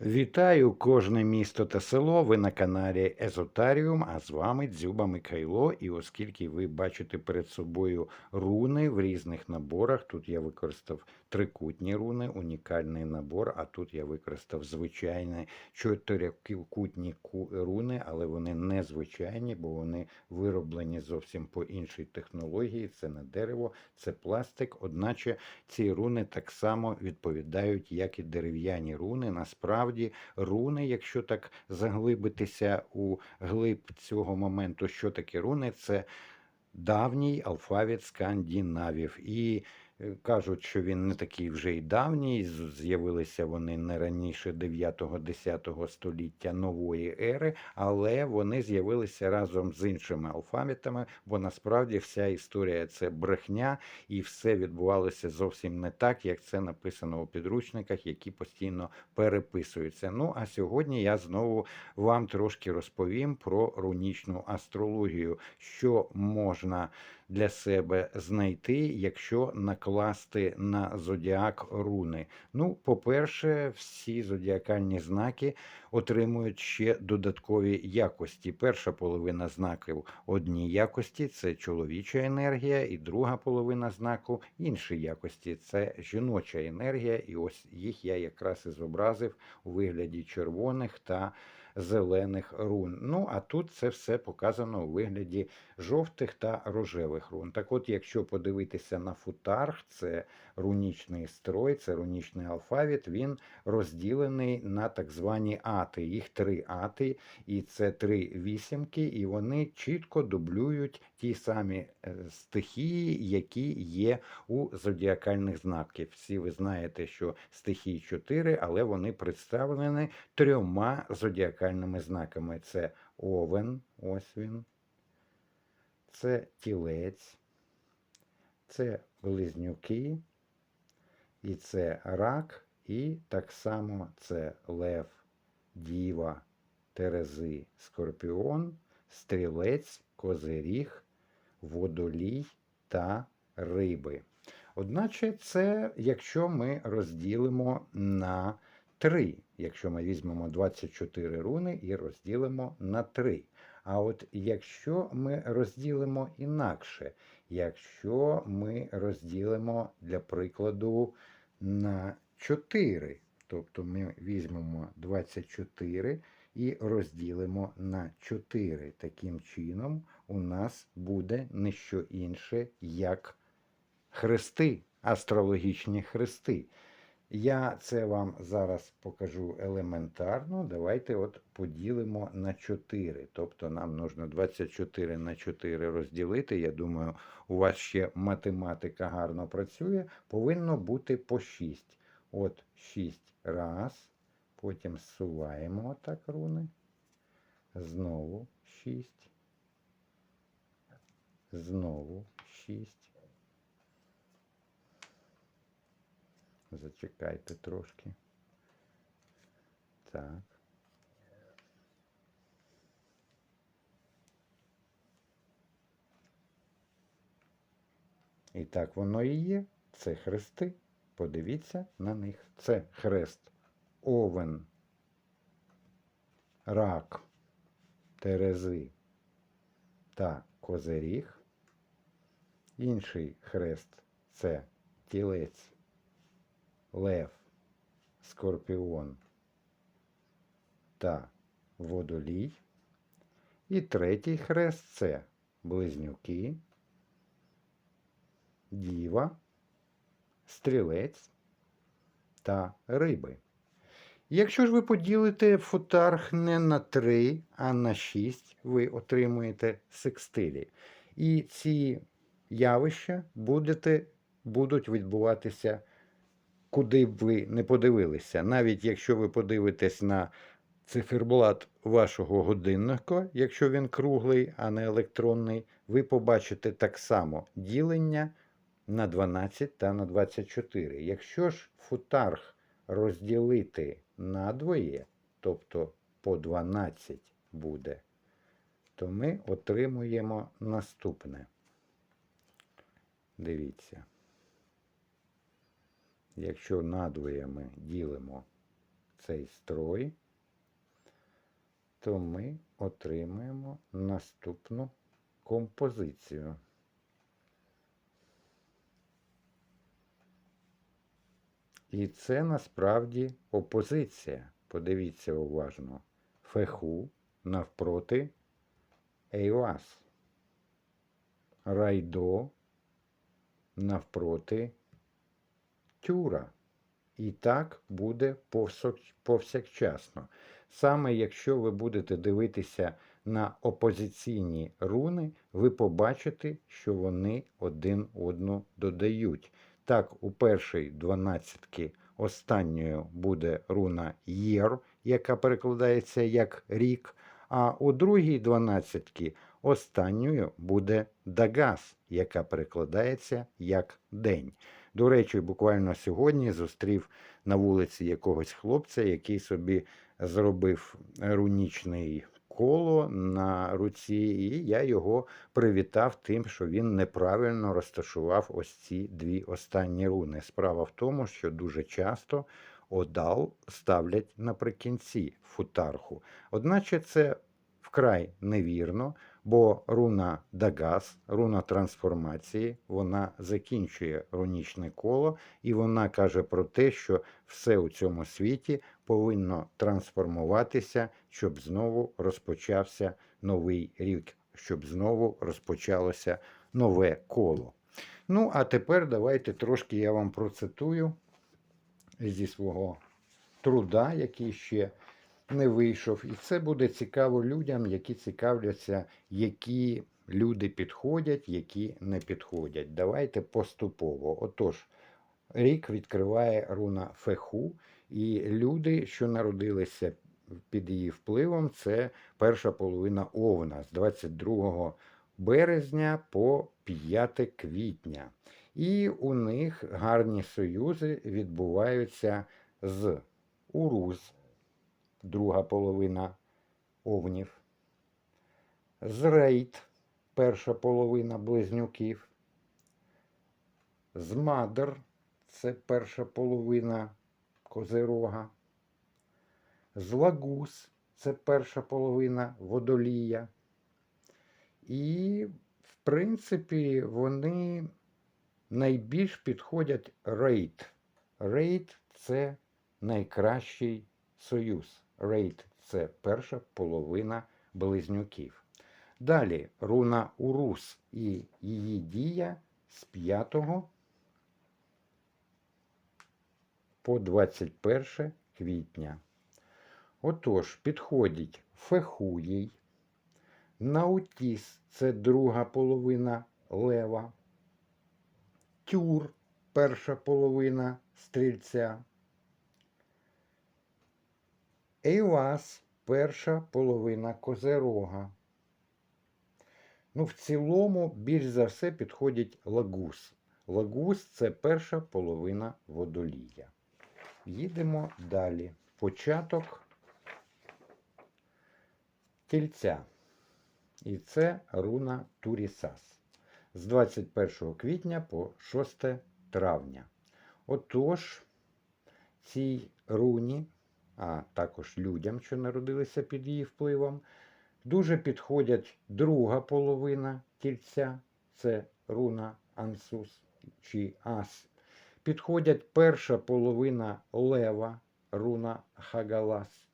Вітаю кожне місто та село. Ви на каналі Езотаріум, а з вами Дзюба Михайло. І оскільки ви бачите перед собою руни в різних наборах, тут я використав трикутні руни, унікальний набор, а тут я використав звичайні чотирикутні руни, але вони не звичайні, бо вони вироблені зовсім по іншій технології. Це не дерево, це пластик. Одначе ці руни так само відповідають, як і дерев'яні руни. Насправді, руни, якщо так заглибитися у глиб цього моменту, що таке руни, це давній алфавіт скандинавів. І кажуть, що він не такий вже й давній. З'явилися вони не раніше 9-10 століття нової ери, але вони з'явилися разом з іншими алфавітами, бо насправді вся історія це брехня, і все відбувалося зовсім не так, як це написано у підручниках, які постійно переписуються. Ну а сьогодні я знову вам трошки розповім про рунічну астрологію, що можна для себе знайти, якщо накласти на зодіак руни. Ну, по-перше, всі зодіакальні знаки отримують ще додаткові якості. Перша половина знаків одні якості це чоловіча енергія, і друга половина знаку інші якості це жіноча енергія. І ось їх я якраз і зобразив у вигляді червоних та зелених рун. Ну а тут це все показано у вигляді жовтих та рожевих рун. Так от, якщо подивитися на футарх, це рунічний строй, це рунічний алфавіт, він розділений на так звані ати. Їх три ати, і це три вісімки, і вони чітко дублюють ті самі е, стихії, які є у зодіакальних знаків. Всі ви знаєте, що стихії чотири, але вони представлені трьома зодіакальними знаками: це овен, ось він, це тілець, це близнюки, і це рак, і так само це лев, діва, терези, скорпіон, стрілець, козиріг, водолій та риби. Одначе це, якщо ми розділимо на 3, якщо ми візьмемо 24 руни і розділимо на 3. А от якщо ми розділимо інакше, якщо ми розділимо для прикладу на 4, тобто ми візьмемо 24 і розділимо на 4. Таким чином у нас буде не що інше, як хрести, астрологічні хрести. Я це вам зараз покажу елементарно. Давайте от поділимо на 4. Тобто нам нужно 24 на 4 розділити. Я думаю, у вас ще математика гарно працює. Повинно бути по 6. От 6 раз. Потім зсуваємо отак руни. Знову 6. Знову 6. Зачекайте трошки. Так. І так воно і є. Це хрести. Подивіться на них. Це хрест овен, рак, терези та козиріг. Інший хрест це тілець лев, скорпіон та водолій. І третій хрест це близнюки, діва, стрілець та риби. Якщо ж ви поділите футарх не на 3, а на 6, ви отримуєте секстилі. І ці явища будете, будуть відбуватися куди б ви не подивилися. Навіть якщо ви подивитесь на циферблат вашого годинника, якщо він круглий, а не електронний, ви побачите так само ділення на 12 та на 24. Якщо ж футарх розділити на двоє, тобто по 12 буде, то ми отримуємо наступне. Дивіться. Якщо надвоє ми ділимо цей строй, то ми отримаємо наступну композицію. І це насправді опозиція. Подивіться уважно. Феху навпроти Ейвас. Райдо навпроти Тюра. І так буде повсякчасно. Саме якщо ви будете дивитися на опозиційні руни, ви побачите, що вони один одну додають. Так, у першій дванадцятки останньою буде руна Єр, яка перекладається як рік, а у другій дванадцятки останньою буде Дагас, яка перекладається як день. До речі, буквально сьогодні зустрів на вулиці якогось хлопця, який собі зробив рунічний коло на руці, і я його привітав тим, що він неправильно розташував ось ці дві останні руни. Справа в тому, що дуже часто одал ставлять наприкінці футарху. Одначе це вкрай невірно, бо руна Дагас, руна трансформації, вона закінчує рунічне коло, і вона каже про те, що все у цьому світі повинно трансформуватися, щоб знову розпочався новий рік, щоб знову розпочалося нове коло. Ну, а тепер давайте трошки я вам процитую зі свого труда, який ще не вийшов. І це буде цікаво людям, які цікавляться, які люди підходять, які не підходять. Давайте поступово. Отож, рік відкриває руна Феху, і люди, що народилися під її впливом, це перша половина Овна з 22 березня по 5 квітня. І у них гарні союзи відбуваються з Уруз, друга половина овнів, з Рейд, перша половина близнюків, з Мадр, це перша половина козирога, з Лагус, це перша половина водолія. І, в принципі, вони найбільш підходять рейд. Рейд це найкращий союз. Рейд це перша половина близнюків. Далі руна Урус і її дія з 5 по 21 квітня. Отож, підходить Фехуїй, Наутіс це друга половина лева, Тюр перша половина стрільця. Ейвас перша половина козерога. Ну, в цілому, більш за все підходить лагус. Лагус це перша половина водолія. Їдемо далі. Початок тільця. І це руна Турісас. З 21 квітня по 6 травня. Отож, цій руні а також людям, що народилися під її впливом. Дуже підходять друга половина тільця, це руна Ансус чи Ас. Підходять перша половина лева, руна Хагалас.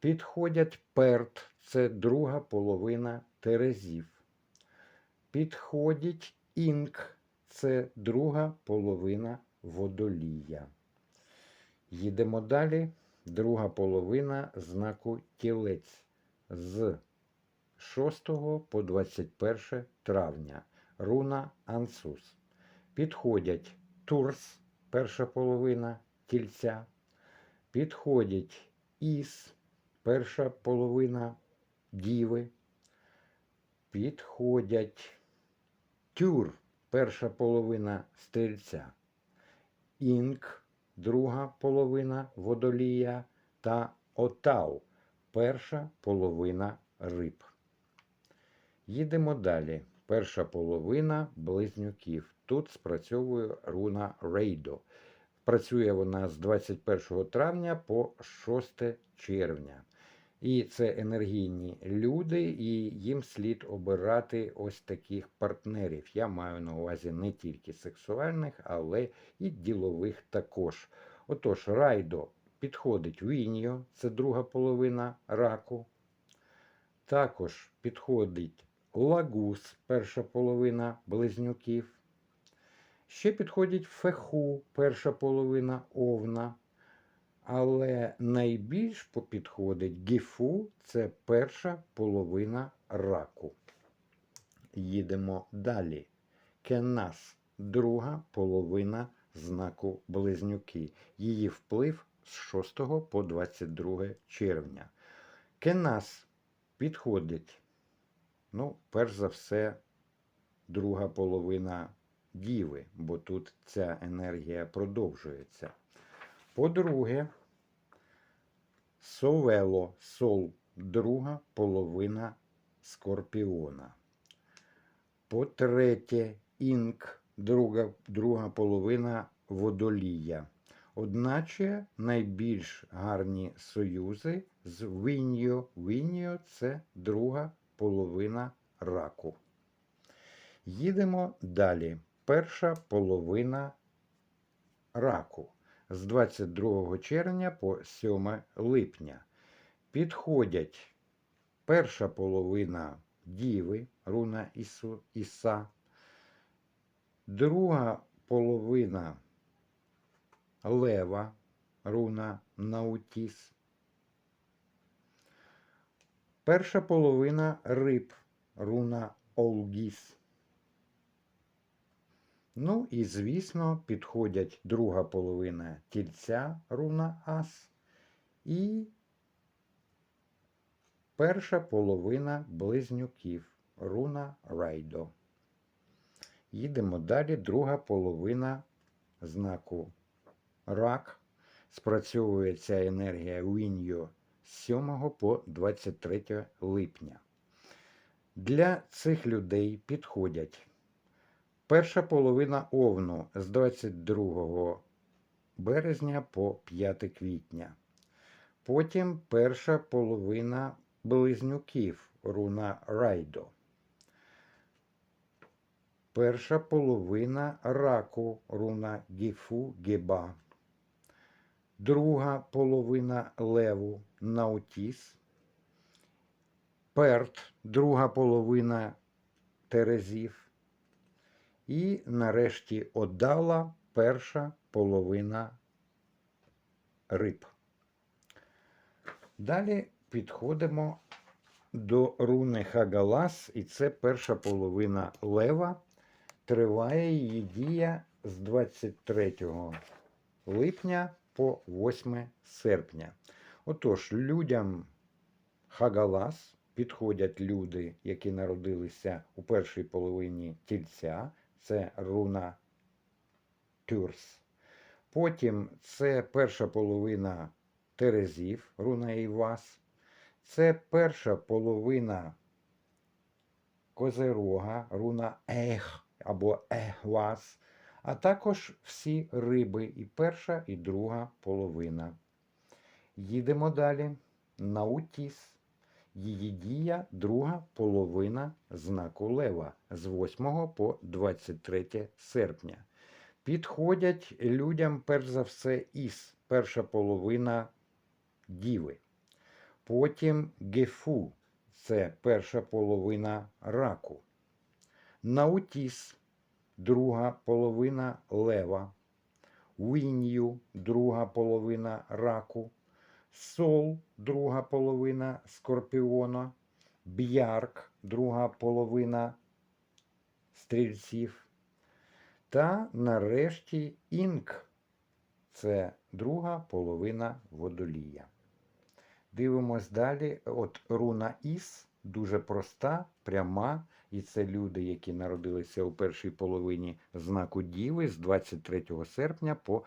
Підходять перт, це друга половина терезів. Підходить інк, це друга половина водолія. Їдемо далі друга половина знаку тілець з 6 по 21 травня. Руна Ансус. Підходять Турс, перша половина тільця. Підходять Іс, перша половина діви. Підходять Тюр, перша половина стрільця. Інк, друга половина водолія та отау, перша половина риб. Їдемо далі. Перша половина близнюків. Тут спрацьовує руна Рейдо. Працює вона з 21 травня по 6 червня. І це енергійні люди, і їм слід обирати ось таких партнерів. Я маю на увазі не тільки сексуальних, але і ділових також. Отож, райдо підходить Віньо, це друга половина раку. Також підходить лагус, перша половина близнюків. Ще підходить феху, перша половина овна. Але найбільш підходить гіфу це перша половина раку. Їдемо далі. Кенас друга половина знаку близнюки. Її вплив з 6 по 22 червня. Кенас підходить, ну, перш за все, друга половина діви, бо тут ця енергія продовжується. По-друге, Совело, сол, друга половина скорпіона. По-третє, інк, друга, друга половина водолія. Одначе найбільш гарні союзи з Віньо. Віньо це друга половина раку. Їдемо далі. Перша половина раку з 22 червня по 7 липня. Підходять перша половина Діви, руна Ісу, Іса, друга половина Лева, руна Наутіс, перша половина риб, руна Олгіс. Ну і, звісно, підходять друга половина тільця руна Ас і перша половина близнюків руна Райдо. Їдемо далі. Друга половина знаку Рак. Спрацьовує ця енергія Віньо з 7 по 23 липня. Для цих людей підходять Перша половина овну з 22 березня по 5 квітня. Потім перша половина близнюків руна Райдо. Перша половина раку руна Гіфу Геба. Друга половина леву Наутіс. Перт, друга половина Терезів. І нарешті одала перша половина риб. Далі підходимо до руни Хагалас, і це перша половина лева. Триває її дія з 23 липня по 8 серпня. Отож, людям Хагалас підходять люди, які народилися у першій половині тільця це руна Тюрс. Потім це перша половина Терезів, руна Івас. Це перша половина Козерога, руна Ех або Ехвас, а також всі риби, і перша, і друга половина. Їдемо далі. Наутіс. Її дія друга половина знаку Лева з 8 по 23 серпня. Підходять людям, перш за все, із перша половина Діви. Потім Гефу це перша половина раку. Наутіс друга половина лева. Вінью друга половина раку. Сол, друга половина скорпіона, Б'ярк, друга половина стрільців. Та нарешті інк це друга половина водолія. Дивимось далі. От руна Іс дуже проста, пряма. І це люди, які народилися у першій половині знаку Діви з 23 серпня по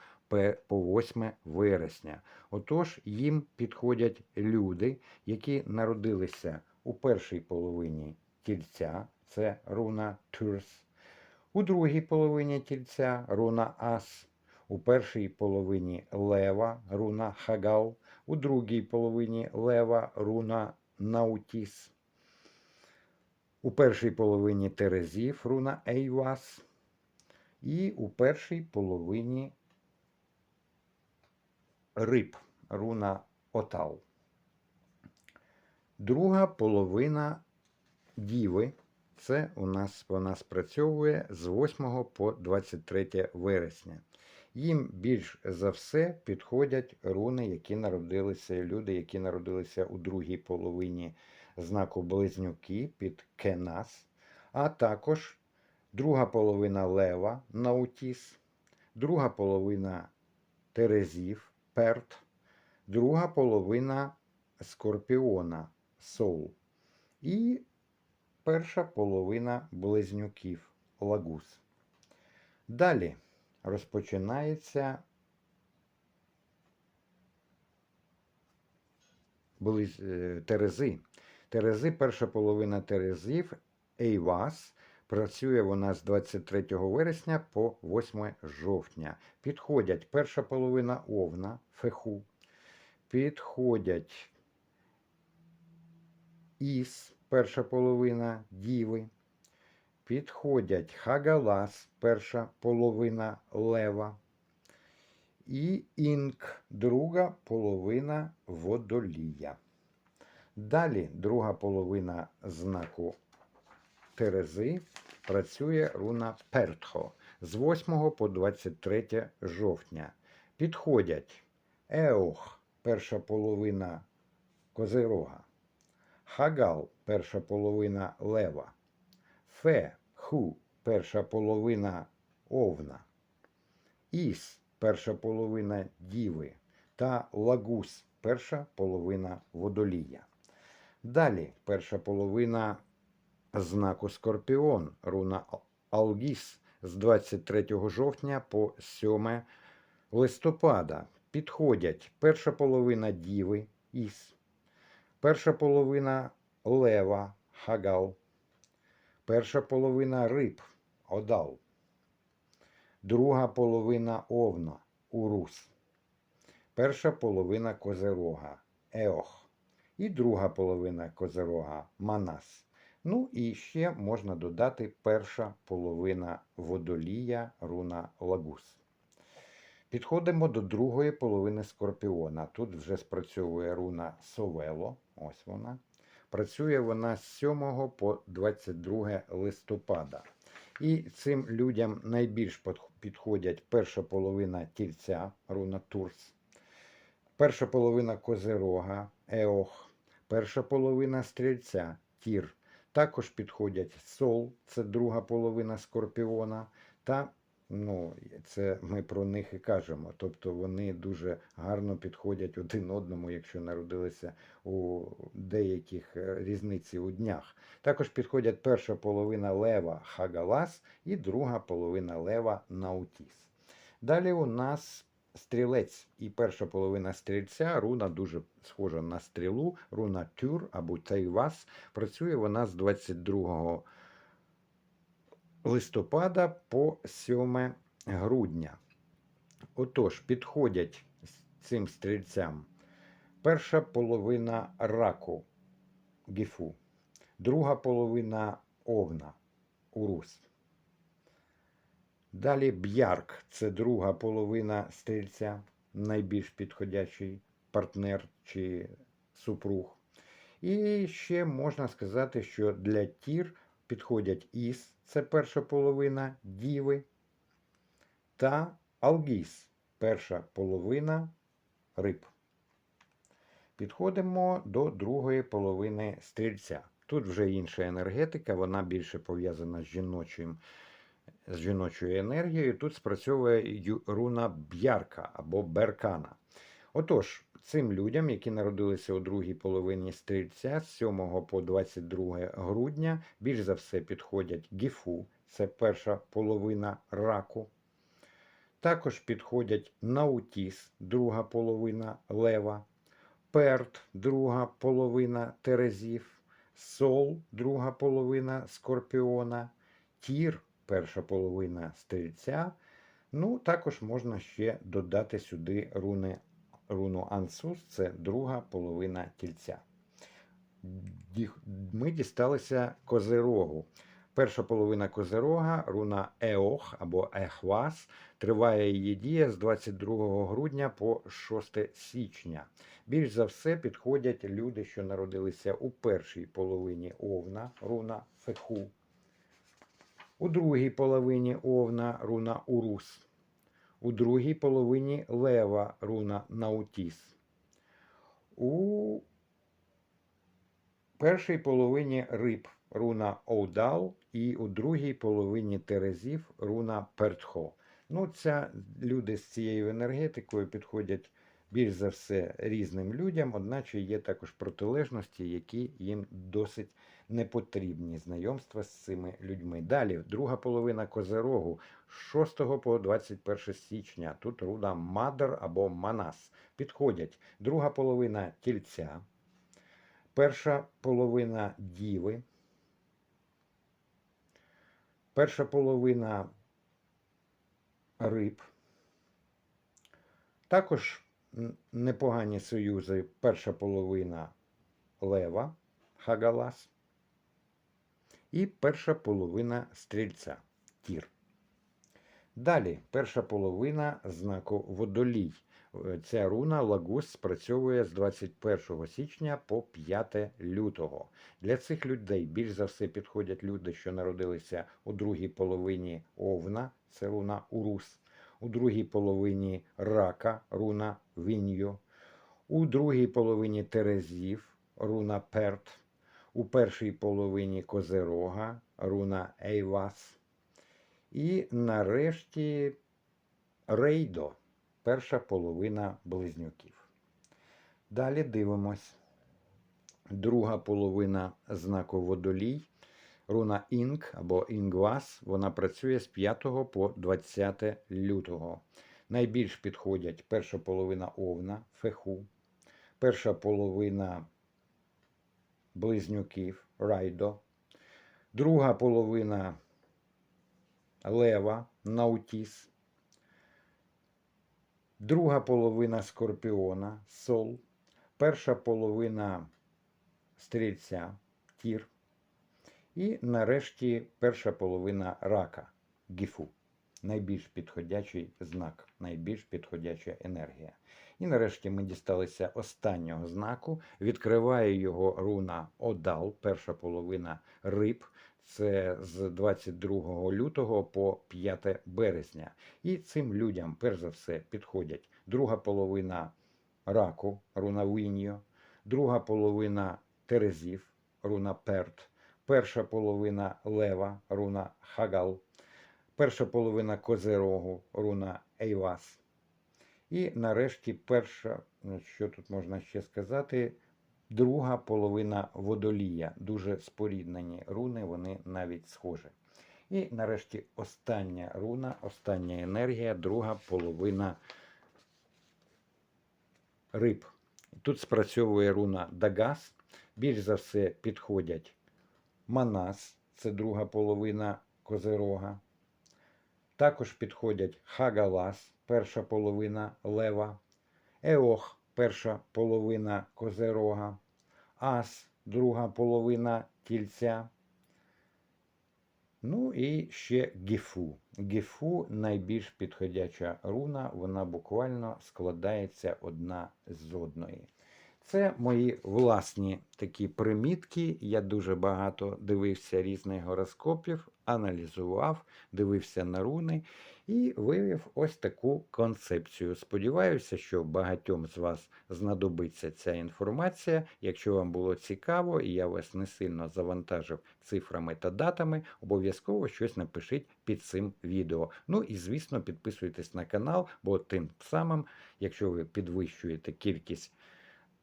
по 8 вересня. Отож, їм підходять люди, які народилися у першій половині тільця, це руна Тюрс, у другій половині тільця руна Ас, У першій половині лева руна Хагал, у другій половині лева руна Наутіс. У першій половині Терезів руна Ейвас. І у першій половині риб руна Отал. Друга половина Діви. Це у нас вона спрацьовує з 8 по 23 вересня. Їм більш за все підходять руни, які народилися, люди, які народилися у другій половині знаку Близнюки під Кенас, а також друга половина Лева Наутіс, друга половина Терезів Перт, друга половина Скорпіона Соул і перша половина близнюків Лагус. Далі розпочинається е, Терези. Терези, перша половина Терезів, Ейвас. Працює вона з 23 вересня по 8 жовтня. Підходять перша половина Овна, Феху. Підходять Іс, перша половина Діви. Підходять Хагалас, перша половина Лева. І Інк, друга половина Водолія. Далі друга половина знаку Терези працює руна Пертхо. З 8 по 23 жовтня. Підходять Еох, перша половина Козирога, Хагал, перша половина Лева, Фе, Ху, перша половина Овна, Іс, перша половина Діви. Та Лагус, перша половина Водолія. Далі перша половина знаку Скорпіон, руна Алгіс з 23 жовтня по 7 листопада. Підходять перша половина Діви Іс, перша половина Лева Хагал, перша половина Риб Одал, друга половина Овна Урус, перша половина Козерога Еох і друга половина Козерога Манас. Ну і ще можна додати перша половина водолія руна Лагус. Підходимо до другої половини скорпіона. Тут вже спрацьовує руна Совело. Ось вона. Працює вона з 7 по 22 листопада. І цим людям найбільш підходять перша половина тільця руна Турс, перша половина козирога Еох, перша половина стрільця Тір. Також підходять сол, це друга половина скорпіона, та ну, це ми про них і кажемо. Тобто вони дуже гарно підходять один одному, якщо народилися у деяких е, різниці у днях. Також підходять перша половина лева Хагалас і друга половина лева Наутіс. Далі у нас стрілець і перша половина стрільця, руна дуже схожа на стрілу, руна тюр або тайвас. Працює вона з 22 листопада по 7 грудня. Отож, підходять цим стрільцям перша половина раку гіфу, друга половина овна урус. Далі б'ярк це друга половина стрільця, найбільш підходящий партнер чи супруг. І ще можна сказати, що для тір підходять іс, це перша половина діви, та алгіс, перша половина риб. Підходимо до другої половини стрільця. Тут вже інша енергетика, вона більше пов'язана з жіночим з жіночою енергією. Тут спрацьовує руна б'ярка або беркана. Отож, цим людям, які народилися у другій половині стрільця з 7 по 22 грудня, більш за все підходять гіфу, це перша половина раку. Також підходять наутіс, друга половина лева, перт, друга половина терезів, сол, друга половина скорпіона, тір, перша половина стрільця Ну, також можна ще додати сюди руни, руну Ансус, це друга половина тільця. Ми дісталися козирогу. Перша половина козирога, руна Еох або Ехвас, триває її дія з 22 грудня по 6 січня. Більш за все підходять люди, що народилися у першій половині Овна, руна Феху. У другій половині Овна руна Урус. У другій половині Лева руна Наутіс. У першій половині риб руна Оудал і у другій половині Терезів руна Пертхо. Ну, ця люди з цією енергетикою підходять більш за все різним людям, одначе є також протилежності, які їм досить непотрібні знайомства з цими людьми. Далі, друга половина Козерогу з 6 по 21 січня. Тут руна Мадер або Манас. Підходять друга половина тільця, перша половина діви, перша половина риб. Також непогані союзи перша половина лева Хагалас і перша половина стрільця Тір. Далі перша половина знаку водолій. Ця руна Лагус спрацьовує з 21 січня по 5 лютого. Для цих людей більш за все підходять люди, що народилися у другій половині Овна, це руна Урус, у другій половині Рака, руна Віньо, у другій половині Терезів, руна Перт, у першій половині Козерога, руна Ейвас. І нарешті Рейдо, перша половина близнюків. Далі дивимось. Друга половина знаку водолій. Руна Інг або Інгвас. Вона працює з 5 по 20 лютого. Найбільш підходять перша половина Овна, Феху, перша половина близнюків Райдо, друга половина Лева, Наутіс, друга половина Скорпіона, Сол, перша половина Стрільця, Тір, і нарешті перша половина рака, Гіфу. Найбільш підходячий знак, найбільш підходяча енергія. І нарешті ми дісталися останнього знаку. Відкриває його руна Одал, перша половина риб. Це з 22 лютого по 5 березня. І цим людям, перш за все, підходять друга половина раку, руна Віньо, друга половина Терезів, руна Перт, перша половина лева, руна Хагал, перша половина Козерогу, руна Ейвас. І нарешті перша, ну, що тут можна ще сказати, друга половина водолія. Дуже споріднені руни, вони навіть схожі. І нарешті остання руна, остання енергія, друга половина риб. Тут спрацьовує руна Дагас. Більш за все підходять Манас, це друга половина Козерога. Також підходять Хагалас, перша половина Лева, Еох, перша половина Козерога, Ас, друга половина Тільця. Ну і ще Гіфу. Гіфу найбільш підходяча руна, вона буквально складається одна з одної. Це мої власні такі примітки. Я дуже багато дивився різних гороскопів, аналізував, дивився на руни і вивів ось таку концепцію. Сподіваюся, що багатьом з вас знадобиться ця інформація. Якщо вам було цікаво і я вас не сильно завантажив цифрами та датами, обов'язково щось напишіть під цим відео. Ну і звісно, підписуйтесь на канал, бо тим самим, якщо ви підвищуєте кількість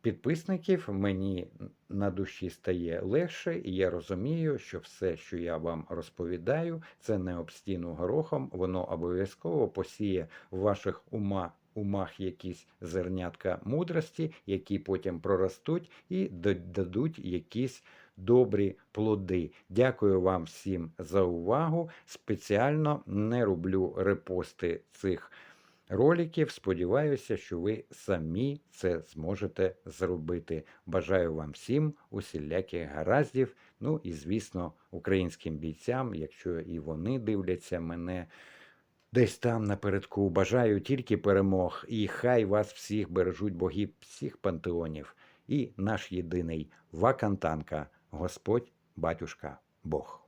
підписників, мені на душі стає легше, і я розумію, що все, що я вам розповідаю, це не об стіну горохом, воно обов'язково посіє в ваших умах. Умах якісь зернятка мудрості, які потім проростуть і додадуть якісь добрі плоди. Дякую вам всім за увагу. Спеціально не роблю репости цих роликів. Сподіваюся, що ви самі це зможете зробити. Бажаю вам всім усіляких гараздів. Ну і звісно, українським бійцям, якщо і вони дивляться мене. Десь там напередку бажаю тільки перемог, і хай вас всіх бережуть боги всіх пантеонів, і наш єдиний Вакантанка, Господь, Батюшка, Бог.